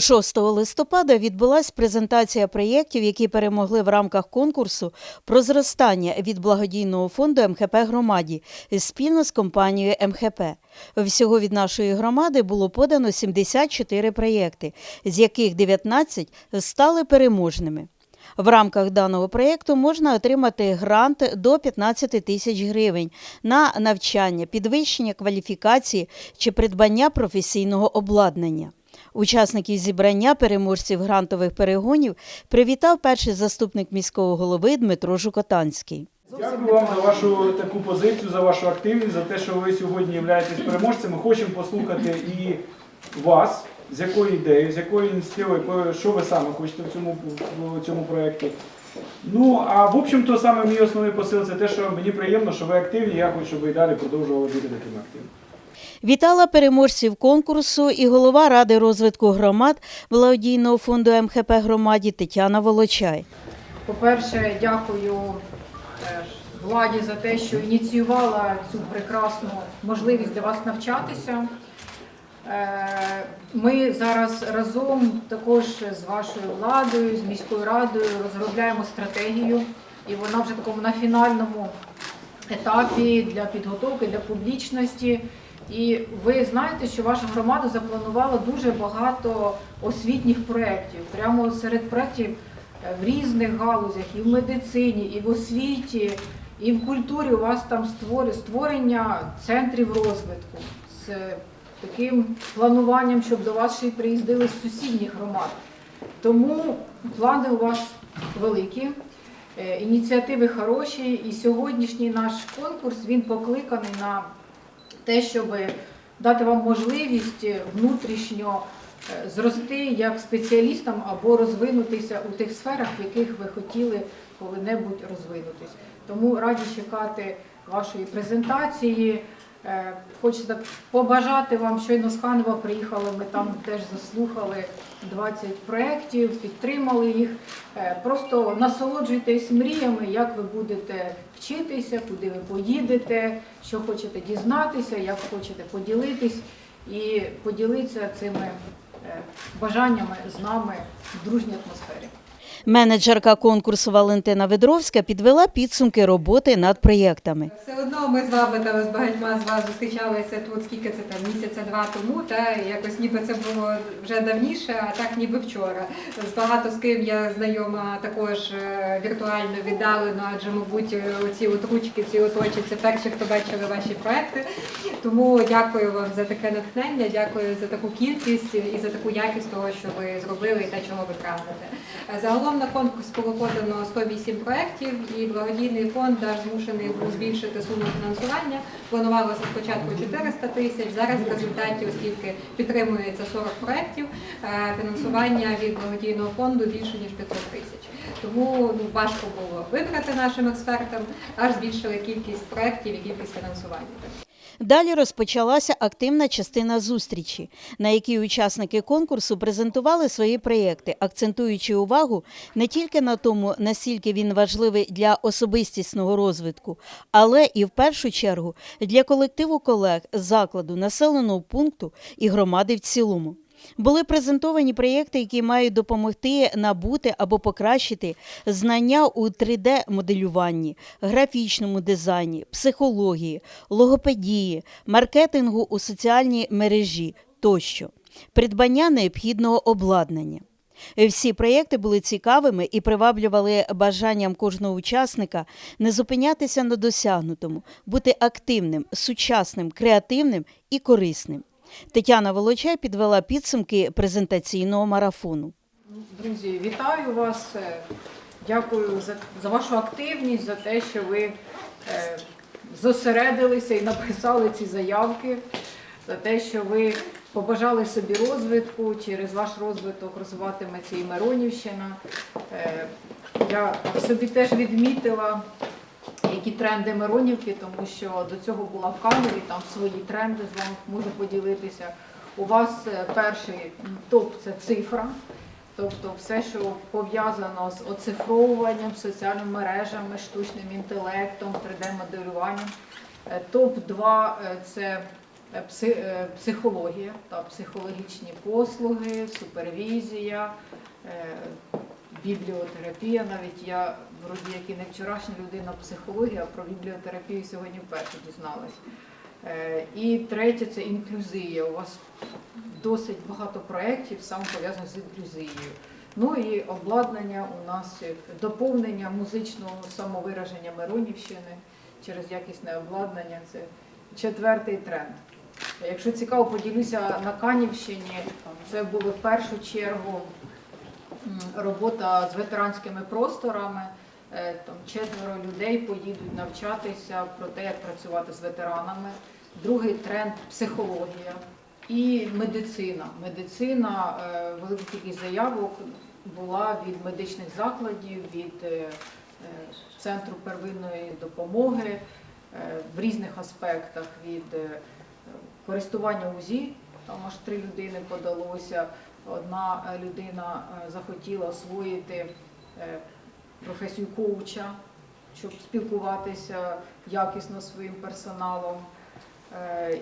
6 листопада відбулася презентація проєктів, які перемогли в рамках конкурсу про зростання від благодійного фонду МХП громаді спільно з компанією МХП. Всього від нашої громади було подано 74 проєкти, з яких 19 стали переможними. В рамках даного проєкту можна отримати грант до 15 тисяч гривень на навчання, підвищення кваліфікації чи придбання професійного обладнання. Учасників зібрання переможців грантових перегонів привітав перший заступник міського голови Дмитро Жукотанський. Дякую вам за вашу таку позицію, за вашу активність, за те, що ви сьогодні являєтесь переможцями. Хочемо послухати і вас, з якою ідеєю, з якою ініціативою, що ви саме хочете в цьому, в цьому проєкті. Ну, а в общем-то, саме мій основний посил це те, що мені приємно, що ви активні, я хочу, щоб ви далі продовжували бути такими активними. Вітала переможців конкурсу і голова Ради розвитку громад благодійного фонду МХП громаді Тетяна Волочай. По-перше, дякую е, владі за те, що ініціювала цю прекрасну можливість для вас навчатися. Е, Ми зараз разом також з вашою владою, з міською радою розробляємо стратегію, і вона вже такому на фінальному етапі для підготовки, для публічності. І ви знаєте, що ваша громада запланувала дуже багато освітніх проєктів. Прямо серед проєктів е, в різних галузях, і в медицині, і в освіті, і в культурі у вас там створення центрів розвитку з таким плануванням, щоб до вас ще й приїздили з сусідніх громад. Тому плани у вас великі. Е, Ініціативи хороші, і сьогоднішній наш конкурс він покликаний на те, щоб дати вам можливість внутрішньо е, зрости як спеціалістам або розвинутися у тих сферах, в яких ви хотіли коли-небудь розвинутись. Тому раді чекати вашої презентації. Е, Хочу так побажати вам, щойно з Ханова приїхали, ми там теж заслухали 20 проєктів, підтримали їх. Е, Просто насолоджуйтесь мріями, як ви будете вчитися, куди ви поїдете, що хочете дізнатися, як хочете поділитись і поділитися цими е, бажаннями з нами в дружній атмосфері. Менеджерка конкурсу Валентина Ведровська підвела підсумки роботи над проєктами. Все одно ми з вами там з багатьма з вас зустрічалися тут, скільки це там місяця два тому, та якось ніби це було вже давніше, а так ніби вчора. З багато з ким я знайома також е, віртуально віддалено, адже, мабуть, оці от ручки, ці от очі, це перші, хто бачили ваші проекти. Тому дякую вам за таке натхнення, дякую за таку кількість і за таку якість того, що ви зробили і те, чого ви прагнете. Е, Загалом на конкурс було подано 108 проєктів, і благодійний фонд змушений був збільшити суму фінансування. Планувалося спочатку 400 тисяч. Зараз в результаті, оскільки підтримується 40 проєктів, е, фінансування від благодійного фонду більше ніж 500 тисяч. Тому ну, важко було вибрати нашим експертам, аж збільшили кількість проєктів і кількість фінансування. Далі розпочалася активна частина зустрічі, на якій учасники конкурсу презентували свої проєкти, акцентуючи увагу не тільки на тому, наскільки він важливий для особистісного розвитку, але і в першу чергу для колективу колег закладу, населеного пункту і громади в цілому. Були презентовані проєкти, які мають допомогти набути або покращити знання у 3D-моделюванні, графічному дизайні, психології, логопедії, маркетингу у соціальній мережі тощо, придбання необхідного обладнання. Всі проєкти були цікавими і приваблювали бажанням кожного учасника не зупинятися на досягнутому, бути активним, сучасним, креативним і корисним. Тетяна Волочай підвела підсумки презентаційного марафону. Друзі, вітаю вас. Е, Дякую за, за вашу активність, за те, що ви е, зосередилися і написали ці заявки, за те, що ви побажали собі розвитку, через ваш розвиток розвиватиметься і Миронівщина. Е, я собі теж відмітила, які тренди Миронівки, тому що до цього була в Канові, там свої тренди з вами можу поділитися. У вас е, перший топ це цифра. Тобто все, що пов'язано з оцифровуванням, соціальними мережами, штучним інтелектом, 3D-моделюванням. Е, Топ-2 – це е, пси- е, психологія та психологічні послуги, супервізія, бібліотерапія. Навіть я вроді як і не вчорашня людина психологія, а про бібліотерапію сьогодні вперше дізналась. Е, І третє це інклюзія. У вас досить багато проєктів саме пов'язаних з інклюзією. Ну і обладнання у нас доповнення музичного самовираження Миронівщини через якісне обладнання. Це четвертий тренд. Якщо цікаво, поділюся на Канівщині. Це було в першу чергу робота з ветеранськими просторами. Е, Там четверо людей поїдуть навчатися про те, як працювати з ветеранами. Другий тренд психологія і медицина. Медицина, е, кількість заявок була від медичних закладів, від е, центру первинної допомоги в різних аспектах від користування УЗІ. Там аж три людини подалося. Одна е, людина е, захотіла освоїти е, професію коуча, щоб спілкуватися якісно своїм персоналом.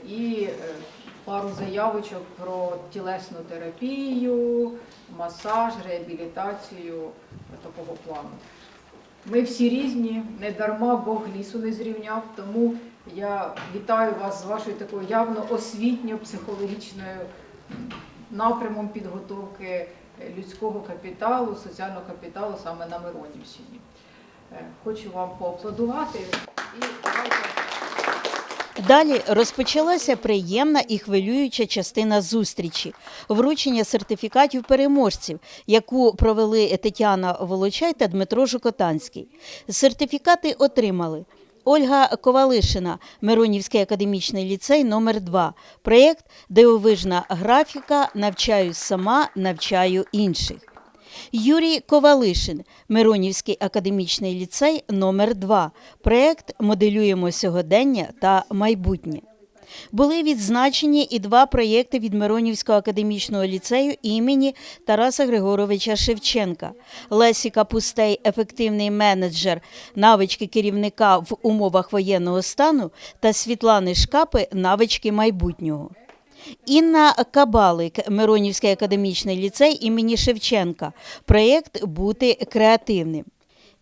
І пару заявочок про тілесну терапію, масаж, реабілітацію такого плану. Ми всі різні, не дарма Бог лісу не зрівняв, тому я вітаю вас з вашою такою явно освітньо-психологічною напрямом підготовки е, людського капіталу, соціального капіталу саме на Миронівщині. Е, Хочу вам поаплодувати і давайте. Далі розпочалася приємна і хвилююча частина зустрічі вручення сертифікатів переможців, яку провели Тетяна Волочай та Дмитро Жукотанський. Сертифікати отримали. Ольга Ковалишина, Миронівський академічний ліцей номер 2 Проєкт Дивовижна графіка Навчаюсь сама, навчаю інших. Юрій Ковалишин, Миронівський академічний ліцей номер 2 Проєкт Моделюємо сьогодення та майбутнє. Були відзначені і два проєкти від Миронівського академічного ліцею імені Тараса Григоровича Шевченка. Лесі Капустей, ефективний менеджер, навички керівника в умовах воєнного стану та Світлани Шкапи навички майбутнього. Інна Кабалик, Миронівський академічний ліцей імені Шевченка. Проєкт Бути креативним.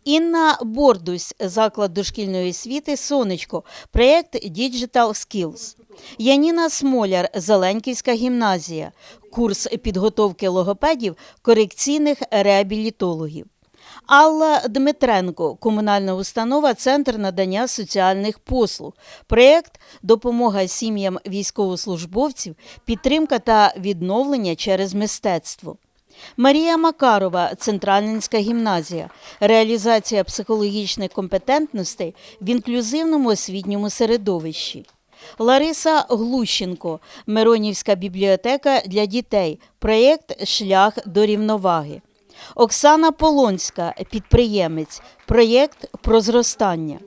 Інна Бордусь, заклад дошкільної освіти Сонечко, проєкт Digital Skills. Яніна Смоляр, Зеленківська гімназія, курс підготовки логопедів, корекційних реабілітологів. Алла Дмитренко, комунальна установа, Центр надання соціальних послуг. Проєкт Допомога сім'ям військовослужбовців, підтримка та відновлення через мистецтво. Марія Макарова, Центральненська гімназія, реалізація психологічних компетентностей в інклюзивному освітньому середовищі. Лариса Глущенко, Миронівська бібліотека для дітей, проєкт Шлях до рівноваги. Оксана Полонська, підприємець, проєкт про зростання.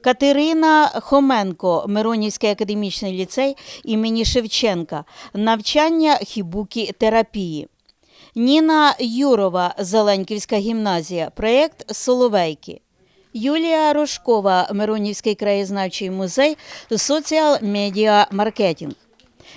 Катерина Хоменко, Миронівський академічний ліцей імені Шевченка, навчання хібукі терапії. Ніна Юрова, Зеленківська гімназія, проєкт Соловейки. Юлія Рожкова, Миронівський краєзнавчий музей, соціал медіа маркетинг.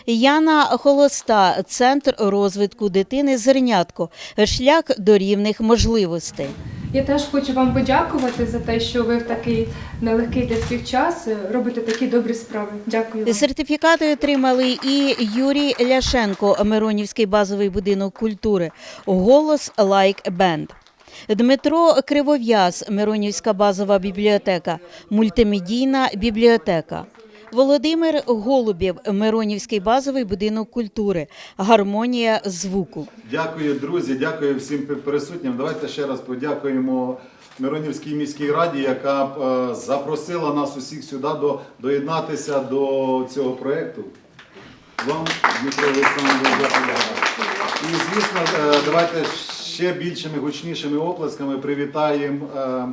Яна Холоста, Центр розвитку дитини Зернятко, шлях до рівних можливостей. Я теж хочу вам подякувати за те, що ви в такий нелегкий для всіх час е, робите такі добрі справи. Дякую. Сертифікати отримали і Юрій Ляшенко, Миронівський базовий будинок культури, голос Лайк Бенд. Дмитро Кривов'яз, Миронівська базова бібліотека, мультимедійна бібліотека. Володимир Голубєв, Миронівський базовий будинок культури, гармонія звуку. Дякую, друзі, дякую всім присутнім. Давайте ще раз подякуємо Миронівській міській раді, яка е, запросила нас усіх сюди до, доєднатися до цього проєкту. Вам, Дмитро Олександрович, дякую. І, звісно, е, давайте ще більшими гучнішими оплесками привітаємо е,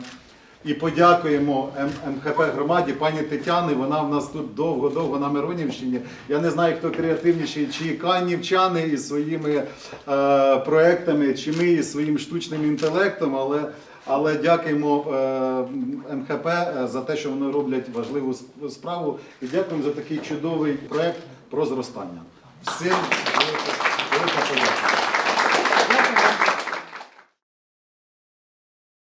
і подякуємо МХП громаді пані Тетяни. Вона в нас тут довго-довго на Миронівщині. Я не знаю, хто креативніший, чи канівчани із своїми е, проектами, чи ми із своїм штучним інтелектом, але. Але дякуємо е, МХП за те, що вони роблять важливу справу, і дякуємо за такий чудовий проект про зростання. Всім велике